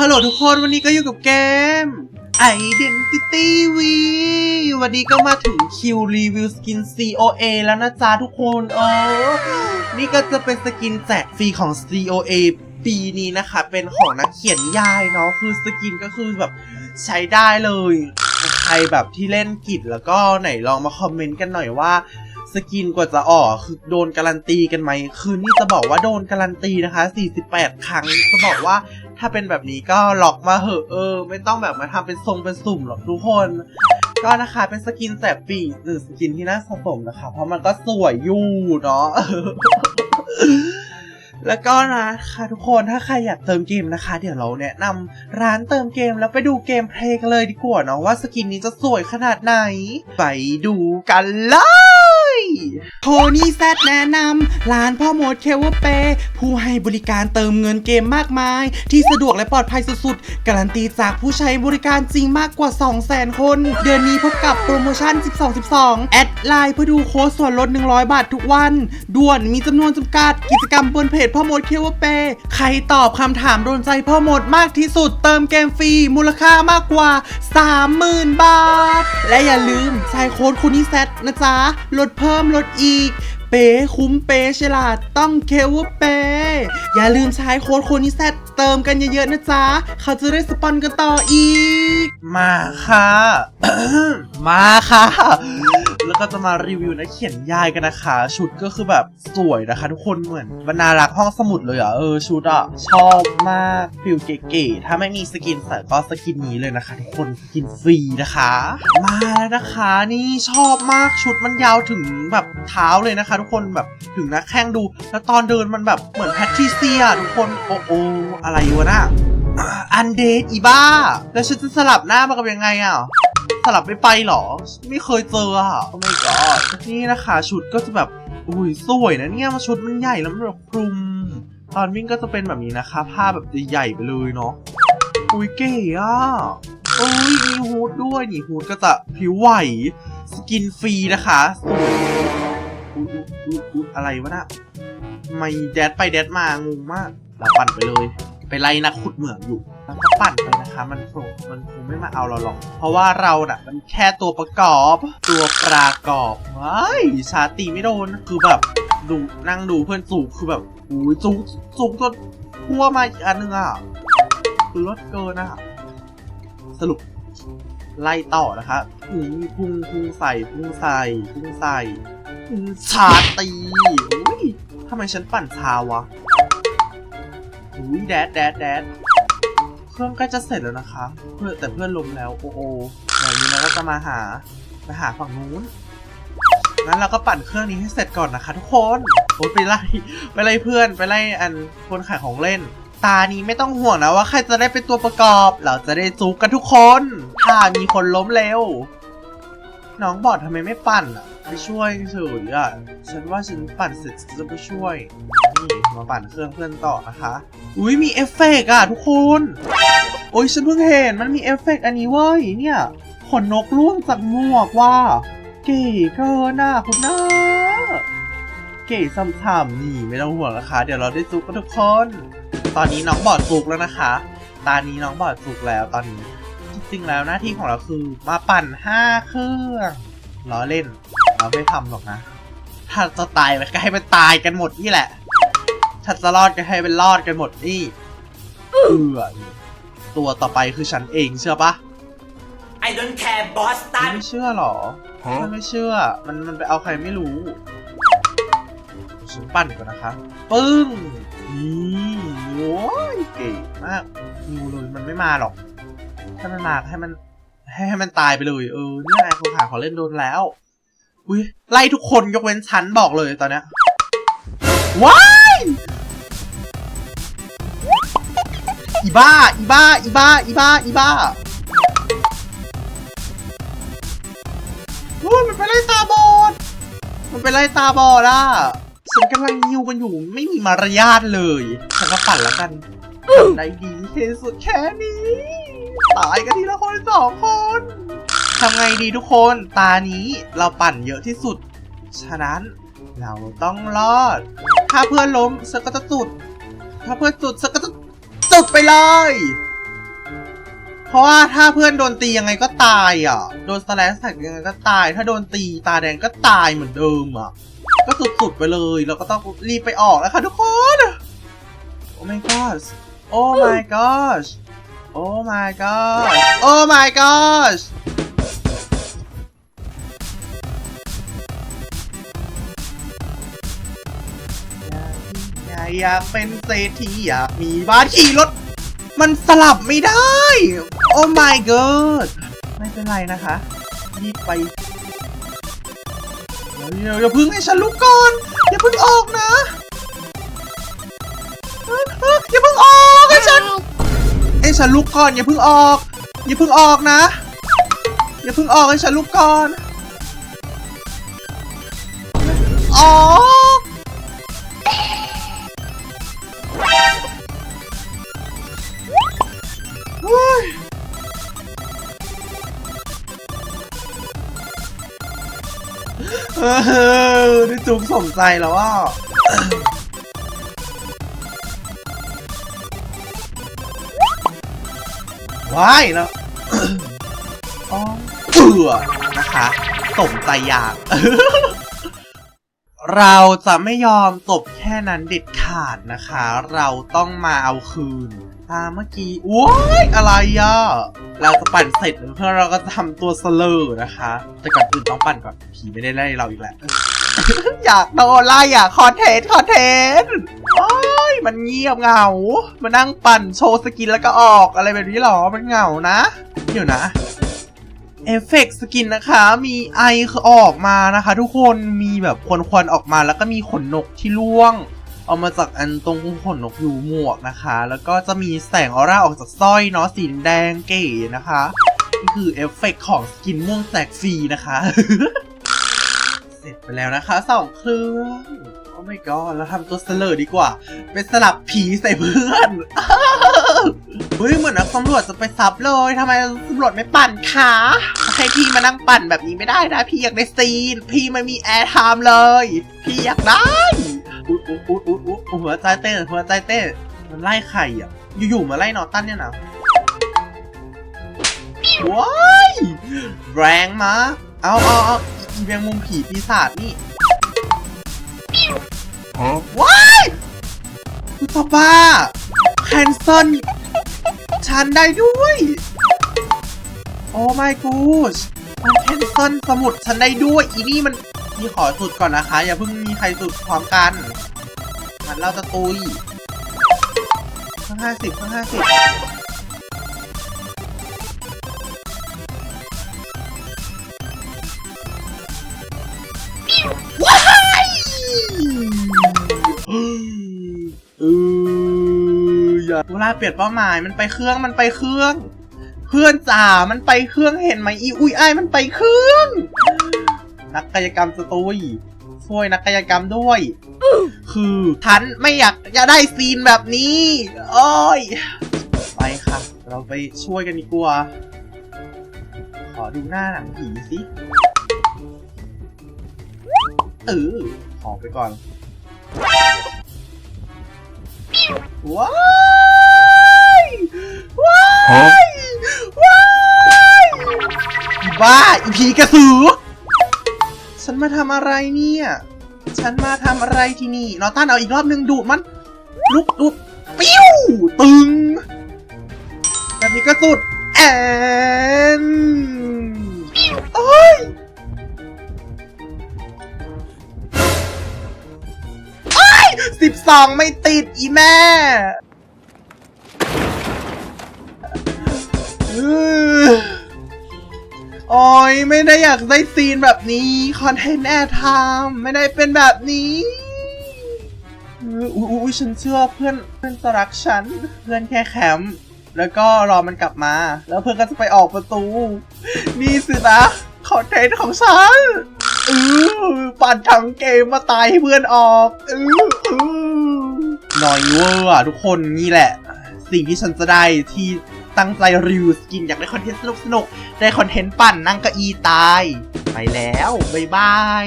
ฮัลโหลทุกคนวันนี้ก็อยู่กับเกม Identity V วันนี้ก็มาถึงคิวรีวิวสกิน COA แล้วนะจ๊ะทุกคนเออ นี่ก็จะเป็นสกินแจกฟรีของ COA ปีนี้นะคะ เป็นของนักเขียนยายเนาะคือสกินก็คือแบบใช้ได้เลย ใครแบบที่เล่นกิจแล้วก็ไหนลองมาคอมเมนต์กันหน่อยว่าสกินกว่าจะออกคือโดนการันตีกันไหม คือนี่จะบอกว่าโดนการันตีนะคะ 48 ครั้งจะบอกว่า ถ้าเป็นแบบนี้ก็หลอกมาเหอะเออ ไม่ต้องแบบมาทำเป็นทรงเป็นสุ่มหรอกทุกคน ก็นะคะเป็นสกินแสบปีกหรือสกินที่น่าสะสมนะคะ เพราะมันก็สวยอยู่เนาะแล้วก็นะคะทุกคนถ้าใครอยากเติมเกมนะคะ เดี๋ยวเราแนะนำร้านเติมเกมแล้วไปดูเกมเพลย์กันเลยดีกว่าเนาะว่าสกินนี้จะสวยขนาดไหน ไปดูกันเลย โทนี่แซดแนะนำร้านพ่อมดเคเวอร์เป ผู้ให้บริการเติมเงินเกมมากมาย ที่สะดวกและปลอดภัยสุดๆ การันตีจากผู้ใช้บริการจริงมากกว่า 200,000 คน เดือนนี้พบกับโปรโมชั่น 12-12 แอดไลน์เพื่อดูโค้ดส่วนลด 100 บาททุกวัน ด่วนมีจำนวนจำกัด กิจกรรมบนเพจพ่อมดเคเวอร์เป ใครตอบคำถามโดนใจพ่อมดมากที่สุด เติมเกมฟรีมูลค่ามากกว่า 30,000 บาท และอย่าลืมใช้โค้ดคูนี่แซดนะจ๊ะลดเพิ่มลดอีก เป๊คุ้มเป๊ฉลาดต้องเคเวอร์เปอย่าลืมใช้โค้ดโคนี่แซตเติมกันเยอะๆนะจ๊ะ เขาจะได้สปอนกันต่ออีก มาค่ะ มาค่ะ แล้วก็จะมารีวิวนักเขียนยายกันนะคะ ชุดก็คือแบบสวยนะคะทุกคนเหมือนบรรณารักษ์ห้องสมุดเลยอะเออชุดอะชอบมากฟิลเก๋ๆถ้าไม่มีสกินใส่ก็สกินนี้เลยนะคะ ทุกคนสกินฟรีนะคะ มาแล้วนะคะนี่ชอบมากชุดมันยาวถึงแบบเท้าเลยนะคะ ทุกคนแบบถึงนะแข้งดู แล้วตอนเดินมันแบบเหมือนแพทริเซียทุกคนโอ้โออะไรวะน่ะอันเดทอีบ้า แล้วฉันจะสลับหน้ามากับยังไงอะ สลับไม่ไปเหรอ ไม่เคยเจออะโอ้ my god นี่นะคะ ชุดก็จะแบบ อุ้ยสวยนะเนี่ยมาชุดมันใหญ่แล้วมันแบบคลุม ตอนวิ่งก็จะเป็นแบบนี้นะคะ ผ้าแบบใหญ่ๆไปเลยเนาะ อุ้ยเก๋อะโอ้ยมีฮูดด้วยนี่ฮูดก็จะผิวไหว สกินฟรีนะคะอุ๊ยอุ๊ยอุ๊ยอะไรวะน่ะไม่แดดไปแดดมางงมากเราปั่นไปเลย ไปไล่นักขุดเหมืองอยู่แล้วก็ปั่นไปนะคะ มันคงมันคงไม่มาเอาเราหรอก เพราะว่าเราน่ะ มันแค่ตัวประกอบ ตัวปรากอบว้ายชาตีไม่โดนคือแบบดูนั่งดูเพื่อนสูงคือแบบอุ้ยสูงสูงจนพัวมาอีกอันนึงอะคือรถเกินอะสรุปไล่ต่อนะคะอุ้ยพุ่งพุ่งใส่พุ่งใส่พุ่งใส่ชาตีอุ้ยทำไมฉันปั่นชาวะ อุ้ยแดดแดดแดดเครื่องใกล้จะเสร็จแล้วนะคะ เพื่อแต่เพื่อนลมแล้วโอ้โอแบบนี้เราก็จะมาหาไปหาฝั่งนู้นงั้นเราก็ปั่นเครื่องนี้ให้เสร็จก่อนนะคะ ทุกคนโอ้ยไปไล่ไปไล่เพื่อนไปไล่อันคนขายของเล่น ตานี้ไม่ต้องห่วงนะว่าใครจะได้เป็นตัวประกอบ เราจะได้จูกกันทุกคน ถ้ามีคนล้มเร็ว น้องบอดทำไมไม่ปั่นอะไปช่วยเฉยอะ ฉันว่าฉันปั่นเสร็จจะไปช่วย นี่มาปั่นเครื่องเพื่อนต่อนะคะ อุ้ยมีเอฟเฟกต์อะทุกคน โอ้ยฉันเพิ่งเห็นมันมีเอฟเฟกต์อันนี้เว้ยเนี่ยขนนกล่วงจากหมวกว่า เก๋เกินอะคุณน้าเก๋ซ้ำๆนี่ไม่ต้องห่วงนะคะ เดี๋ยวเราได้จุกกันทุกคน ตอนนี้น้องบอดจุกแล้วนะคะ ตอนนี้น้องบอดจุกแล้วตอนนี้ จริงๆแล้วหน้าที่ของเราคือมาปั่นห้าเครื่องล้อเล่น เราไม่ทำหรอกนะ ถ้าจะตายไปก็ให้มันตายกันหมดนี่แหละถ้าจะรอดก็ให้มันรอดกันหมดนี่เออตัวต่อไปคือฉันเองเชื่อปะ I don't care Boston ไม่เชื่อหรอถ้าไม่เชื่อ มันมันไปเอาใครไม่รู้ฉันปั่นก่อนนะคะ ปึ้งนี่โว้ยเก่งมากนิวเลยมันไม่มาหรอก ถ้ามันาให้มันให้ให้มันตายไปเลย เออนี่ไงคนขายขอเล่นโดนแล้ว อุ้ยไล่ทุกคนยกเว้นฉันบอกเลยตอนเนี้ยว้ายอีบ้า อีบ้า อีบ้า อีบ้า อีบ้าโอ้ยมันไปไล่ตาบอด มันไปไล่ตาบอดอะฉันกำลังยิวกันอยู่ไม่มีมารยาทเลย ฉันก็ปั่นแล้วกันได้ดีที่สุดแค่นี้ ตายกันทีละคนสองคนทำไงดีทุกคนตานี้เราปั่นเยอะที่สุด ฉะนั้นเราต้องรอด ถ้าเพื่อนล้มฉันก็จะจุด ถ้าเพื่อนจุดฉันก็จะจุดไปเลย เพราะว่าถ้าเพื่อนโดนตียังไงก็ตายอะ โดนสแลชแท็กยังไงก็ตาย ถ้าโดนตีตาแดงก็ตายเหมือนเดิมอะ ก็สุดๆไปเลย เราก็ต้องรีบไปออกแล้วค่ะทุกคน โอ้ my gosh โอ้ my gosh โอ้ my gosh โอ้ my gosh อยากเป็นเศรษฐีอยากมีบ้านขี่รถ มันสลับไม่ได้ โอ้ my god ไม่เป็นไรนะคะรีบไปเดี๋ยวอย่าพึ่งให้ฉันลุกก่อน อย่าพึ่งออกนะ ฉันลุกก่อนอย่าเพึ่งออก อย่าเพึ่งออกนะ อย่าเพึ่งออกให้ฉันลุกก่อนออกเฮ้ยเออได้จุกสมใจแล้วว่า ว้ายแล้วอ๋อเบื่อนะคะสมใจอยาก เราจะไม่ยอมจบแค่นั้นเด็ดขาดนะคะ เราต้องมาเอาคืนตามเมื่อกี้ว้ายอะไรอะ เราจะปั่นเสร็จเพื่อเราก็จะทำตัวสเลอร์นะคะ แต่ก่อนอื่นต้องปั่นก่อนผีไม่ได้ไล่เราอีกแล้ว อยากโดนไล่อยากคอนเทนต์คอนเทนต์ มันเงียบเหงา มานั่งปั่นโชว์สกินแล้วก็ออกอะไรแบบนี้หรอ มันเหงานะ เดี๋ยวนะ เอฟเฟกต์สกินนะคะ มีไอคือออกมานะคะ ทุกคน มีแบบควันๆออกมา แล้วก็มีขนนกที่ร่วง เอามาจากอันตรงขนนกอยู่หมวกนะคะ แล้วก็จะมีแสงออร่าออกจากสร้อยเนาะ สีแดงเก๋นะคะนี่คือเอฟเฟกต์ของสกินม่วงแจกฟรีนะคะ เสร็จไปแล้วนะคะสองเครื่อง อ้ my god เราทำตัวเสลอดีกว่าเป็นสลับผีใส่เพื่อนเฮ้ยเหมือนนักสำรวจจะไปซับเลยทำไมตำรวจไม่ปั่นคะให้พี่มานั่งปั่นแบบนี้ไม่ได้นะ พี่อยากได้ซีน พี่ไม่มีแอร์ไทม์เลย พี่อยากได้อุ๊ยอุ๊ยอุ๊ยอุ๊ยอุ๊ยหัวใจเต้นหัวใจเต้นมันไล่ใครอะ อยู่ๆมาไล่นอตันเนี่ยนะว้ายแรงมากเอาเอาเอาอีแมงมุมผีปีศาจนี่ ว้ายคุณตาบ้าแคนเซิลฉันได้ด้วย โอ้ my gosh มันแคนเซิลสมุดฉันได้ด้วย อีนี่มันพี่ขอสุดก่อนนะคะ อย่าเพิ่งมีใครสุดพร้อมกันมันเราจะตุยเพิ่งห้าสิบเพิ่งห้าสิบ ออย่าเวลาเปลี่ยนเป้าหมายมันไปเครื่องมันไปเครื่อง เพื่อนจ๋ามันไปเครื่องเห็นไหมอีอุ้ยไอายมันไปเครื่อง นักกายกรรมสตุยช่วยนักกายกรรมด้วย คือฉันไม่อยากจะได้ซีนแบบนี้โอ้ยไปค่ะ เราไปช่วยกันดีกว่าขอดูหน้าหนังผีสิเออขอไปก่อน ว้ายว้ายว้ายอีบ้าอีผีกระสือ ฉันมาทำอะไรเนี่ย ฉันมาทำอะไรที่นี่นอต้านเอาอีกรอบหนึ่งดูดมัน ลุกดูดปิ้ว ตึง แบบนี้ก็สุด แอนโอ้ย สิบสองไม่ติดอีแม่โอ้ยไม่ได้อยากได้ซีนแบบนี้ คอนเทนต์แอร์ไทม์ไม่ได้เป็นแบบนี้เอออุ้ยฉันเชื่อเพื่อนเพื่อนจะรักฉัน เพื่อนแค่แคมป์แล้วก็รอมันกลับมา แล้วเพื่อนก็จะไปออกประตู นี่สินะคอนเทนต์ของฉัน ปั่นทั้งเกมมาตายให้เพื่อนออกหน่อยเวอร์อะทุกคนนี่แหละ สิ่งที่ฉันจะได้ที่ตั้งใจรีวิวสกินอยากได้คอนเทนต์สนุกสนุกๆได้คอนเทนต์ปั่นนั่งเก้าอี้ตาย ไปแล้ว บ๊ายบาย